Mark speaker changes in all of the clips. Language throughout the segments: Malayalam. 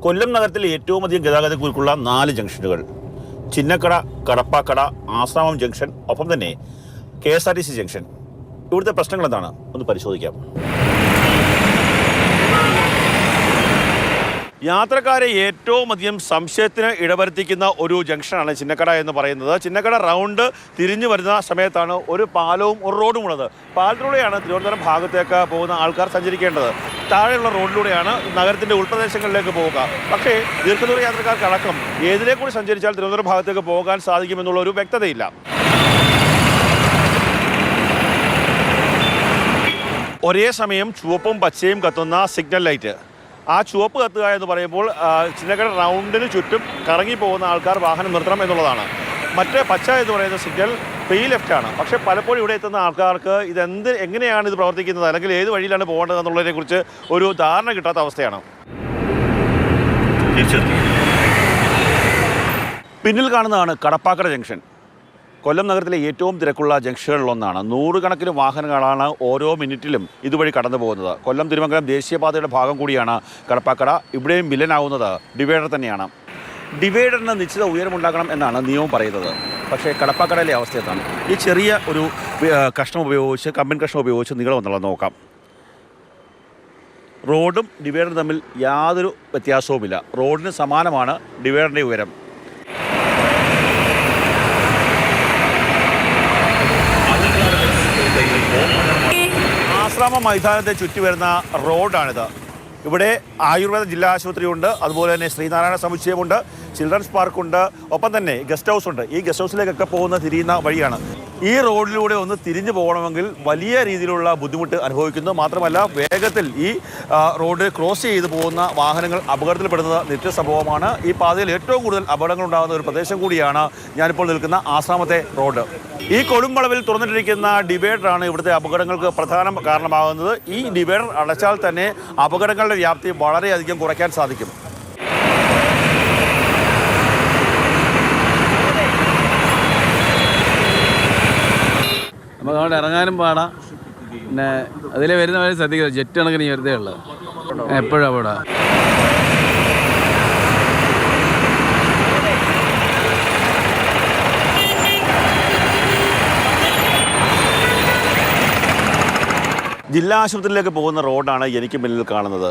Speaker 1: കൊല്ലം നഗരത്തിലെ ഏറ്റവും അധികം ഗതാഗതക്കുരുക്കുള്ള നാല് ജംഗ്ഷനുകൾ. ചിന്നക്കട കടപ്പാക്കട ആശ്രാമം ജംഗ്ഷൻ ഒപ്പം തന്നെ K S R T C junction. ഇവിടുത്തെ പ്രശ്നങ്ങൾ എന്താണ്? ഒന്ന് പരിശോധിക്കാം. യാത്രക്കാരെ ഏറ്റവും അധികം സംശയത്തിന് ഇടവരുത്തിക്കുന്ന ഒരു ജംഗ്ഷനാണ് ചിന്നക്കട എന്ന് പറയുന്നത്. ചിന്നക്കട റൗണ്ട് തിരിഞ്ഞു വരുന്ന സമയത്താണ് ഒരു പാലവും ഒരു റോഡും ഉള്ളത്. പാലത്തിലൂടെയാണ് തിരുവനന്തപുരം ഭാഗത്തേക്ക് പോകുന്ന ആൾക്കാർ സഞ്ചരിക്കേണ്ടത്. താഴെയുള്ള റോഡിലൂടെയാണ് നഗരത്തിന്റെ ഉൾപ്രദേശങ്ങളിലേക്ക് പോവുക. പക്ഷേ ദീർഘദൂര യാത്രക്കാർക്കടക്കം ഏതിലെ കൂടി സഞ്ചരിച്ചാൽ തിരുവനന്തപുരം ഭാഗത്തേക്ക് പോകാൻ സാധിക്കുമെന്നുള്ള ഒരു വ്യക്തതയില്ല. ഒരേ സമയം ചുവപ്പും പച്ചയും കത്തുന്ന സിഗ്നൽ ലൈറ്റ്. ആ ചുവപ്പ് കത്തുക എന്ന് പറയുമ്പോൾ ചിന്നക്കട റൗണ്ടിന് ചുറ്റും കറങ്ങി പോകുന്ന ആൾക്കാർ വാഹനം നിർത്തണം എന്നുള്ളതാണ്. മറ്റേ പച്ച എന്ന് പറയുന്ന സിഗ്നൽ പേ ലെഫ്റ്റ് ആണ്. പക്ഷേ പലപ്പോഴും ഇവിടെ എത്തുന്ന ആൾക്കാർക്ക് ഇതെന്ത് എങ്ങനെയാണ് ഇത് പ്രവർത്തിക്കുന്നത്? അല്ലെങ്കിൽ ഏത് വഴിയിലാണ് പോകേണ്ടത് എന്നുള്ളതിനെക്കുറിച്ച് ഒരു ധാരണ കിട്ടാത്ത അവസ്ഥയാണ്. പിന്നിൽ കാണുന്നതാണ് കടപ്പാക്കട ജംഗ്ഷൻ. കൊല്ലം നഗരത്തിലെ ഏറ്റവും തിരക്കുള്ള ജംഗ്ഷനുകളിലൊന്നാണ്. നൂറുകണക്കിന് വാഹനങ്ങളാണ് ഓരോ മിനിറ്റിലും ഇതുവഴി കടന്നു പോകുന്നത്. കൊല്ലം തിരുമംഗലം ദേശീയപാതയുടെ ഭാഗം കൂടിയാണ് കടപ്പാക്കട. ഇവിടെയും വില്ലനാവുന്നത് ഡിവൈഡർ തന്നെയാണ്. ഡിവൈഡറിന് നിശ്ചിത ഉയരമുണ്ടാക്കണം എന്നാണ് നിയമം പറയുന്നത്. പക്ഷേ കടപ്പാക്കടയിലെ അവസ്ഥ എന്താണ്? ഈ ചെറിയ ഒരു കഷ്ണം ഉപയോഗിച്ച് കമ്പൻ കഷ്ണം ഉപയോഗിച്ച് നീളം എന്നുള്ളത് നോക്കാം. റോഡും ഡിവൈഡറും തമ്മിൽ യാതൊരു വ്യത്യാസവുമില്ല. റോഡിന് സമാനമാണ് ഡിവൈഡറിന്റെ ഉയരം. ആശ്രാമ മൈതാനത്തെ ചുറ്റി വരുന്ന റോഡാണിത്. ഇവിടെ ആയുർവേദ ജില്ലാ ആശുപത്രിയുണ്ട് അതുപോലെ തന്നെ ശ്രീനാരായണ സമുച്ചയമുണ്ട് ചിൽഡ്രൻസ് പാർക്കുണ്ട് ഒപ്പം തന്നെ ഗസ്റ്റ് ഹൗസ് ഉണ്ട് ഈ ഗസ്റ്റ് ഹൗസിലേക്കൊക്കെ പോകുന്ന തിരിയുന്ന വഴിയാണ്. ഈ റോഡിലൂടെ ഒന്ന് തിരിഞ്ഞു പോകണമെങ്കിൽ വലിയ രീതിയിലുള്ള ബുദ്ധിമുട്ട് അനുഭവിക്കുന്നു. മാത്രമല്ല വേഗത്തിൽ ഈ റോഡ് ക്രോസ് ചെയ്ത് പോകുന്ന വാഹനങ്ങൾ അപകടത്തിൽപ്പെടുന്നത് നിത്യ സംഭവമാണ്. ഈ പാതയിൽ ഏറ്റവും കൂടുതൽ അപകടങ്ങൾ ഉണ്ടാകുന്ന ഒരു പ്രദേശം കൂടിയാണ് ഞാനിപ്പോൾ നിൽക്കുന്ന ആസാമത്തെ റോഡ്. ഈ കൊടുമ്പളവിൽ തുറന്നിട്ടിരിക്കുന്ന ഡിവൈഡറാണ് ഇവിടുത്തെ അപകടങ്ങൾക്ക് പ്രധാന കാരണമാകുന്നത്. ഈ ഡിവൈഡർ അടച്ചാൽ തന്നെ അപകടങ്ങളുടെ വ്യാപ്തി വളരെയധികം കുറയ്ക്കാൻ സാധിക്കും.
Speaker 2: നമുക്ക് അവിടെ ഇറങ്ങാനും പാടാം. പിന്നെ അതിലെ വരുന്നവരെ ശ്രദ്ധിക്കുക ജെറ്റ് കണക്കിന് ഈ വെറുതെ ഉള്ളത് എപ്പോഴും അവിടെ.
Speaker 1: ജില്ലാ ആശുപത്രിയിലേക്ക് പോകുന്ന റോഡാണ് എനിക്ക് മുന്നിൽ കാണുന്നത്.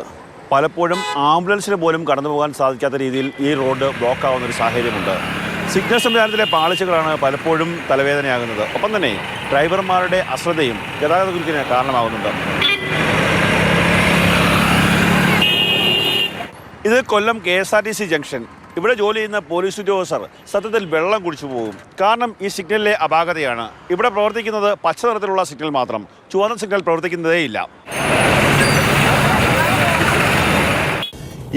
Speaker 1: പലപ്പോഴും ആംബുലൻസിന് പോലും കടന്നു പോകാൻ സാധിക്കാത്ത രീതിയിൽ ഈ റോഡ് ബ്ലോക്ക് ആവുന്ന ഒരു സാഹചര്യമുണ്ട്. സിഗ്നൽ സംവിധാനത്തിലെ പാളിച്ചകളാണ് പലപ്പോഴും തലവേദനയാകുന്നത്. ഒപ്പം തന്നെ ഡ്രൈവർമാരുടെ അശ്രദ്ധയും ഗതാഗത കുരുക്കിന് കാരണമാകുന്നുണ്ട്. ഇത് Kollam K S R T C junction. ഇവിടെ ജോലി ചെയ്യുന്ന പോലീസ് ഉദ്യോഗസ്ഥർ സത്യത്തിൽ വെള്ളം കുടിച്ചു പോകും. കാരണം ഈ സിഗ്നലിലെ അപാകതയാണ്. ഇവിടെ പ്രവർത്തിക്കുന്നത് പച്ച നിറത്തിലുള്ള സിഗ്നൽ മാത്രം. ചുവന്ന സിഗ്നൽ പ്രവർത്തിക്കുന്നതേയില്ല.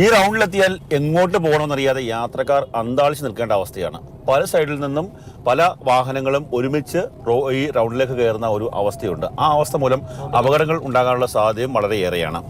Speaker 1: ഈ റൗണ്ടിലെത്തിയാൽ എങ്ങോട്ട് പോകണമെന്നറിയാതെ യാത്രക്കാർ അന്താളിച്ച് നിൽക്കേണ്ട അവസ്ഥയാണ്. പല സൈഡിൽ നിന്നും പല വാഹനങ്ങളും ഒരുമിച്ച് ഈ റൗണ്ടിലേക്ക് കയറുന്ന ഒരു അവസ്ഥയുണ്ട്. ആ അവസ്ഥ മൂലം അപകടങ്ങൾ ഉണ്ടാകാനുള്ള സാധ്യതയും വളരെയേറെയാണ്.